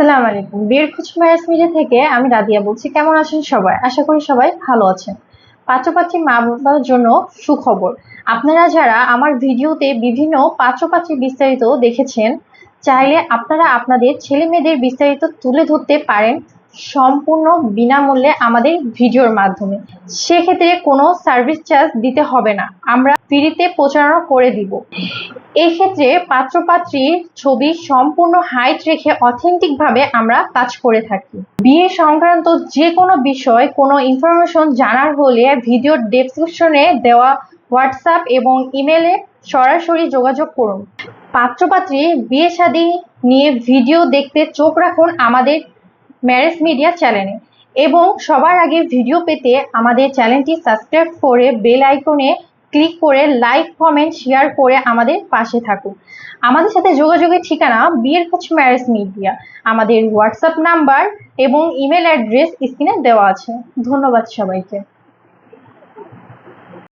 আসসালামু আলাইকুম। বিয়ের মায়াস মিলে থেকে আমি রাদিয়া বলছি, কেমন আছেন সবাই? আশা করি সবাই ভালো আছেন। পাত্রপাত্রী মা বাবার জন্য সুখবর। আপনারা যারা আমার ভিডিওতে বিভিন্ন পাত্রপাত্রী বিস্তারিত দেখেছেন, চাইলে আপনারা আপনাদের ছেলে মেয়েদের বিস্তারিত তুলে ধরতে পারেন। সম্পূর্ণ বিনামূল্যে আমাদের ভিডিওর মাধ্যমে। সেক্ষেত্রে কোনো সার্ভিস চার্জ দিতে হবে না। আমরা ফ্রিতে প্রচারণা করে দিব। এক্ষেত্রে পাত্রপাত্রীর ছবি সম্পূর্ণ হাইট রেখে অথেন্টিক ভাবে আমরা কাজ করে থাকি। বিয়ে সংক্রান্ত যে কোনো বিষয়, কোনো ইনফরমেশন জানার হলে ভিডিওর ডেসক্রিপশনে দেওয়া হোয়াটসঅ্যাপ এবং ইমেলে সরাসরি যোগাযোগ করুন। পাত্রপাত্রী বিয়ে শাদী নিয়ে ভিডিও দেখতে চোখ রাখুন আমাদের ম্যারেজ মিডিয়া চ্যানেলে এবং সবার আগে ভিডিও পেতে আমাদের চ্যানেলটি সাবস্ক্রাইব করে বেল আইকনে ক্লিক করে লাইক কমেন্ট শেয়ার করে আমাদের পাশে থাকুন। আমাদের সাথে যোগাযোগের ঠিকানা বিয়ের খোঁজ ম্যারেজ মিডিয়া আমাদের হোয়াটসঅ্যাপ নাম্বার এবং ইমেল অ্যাড্রেস স্ক্রিনে দেওয়া আছে। ধন্যবাদ সবাইকে।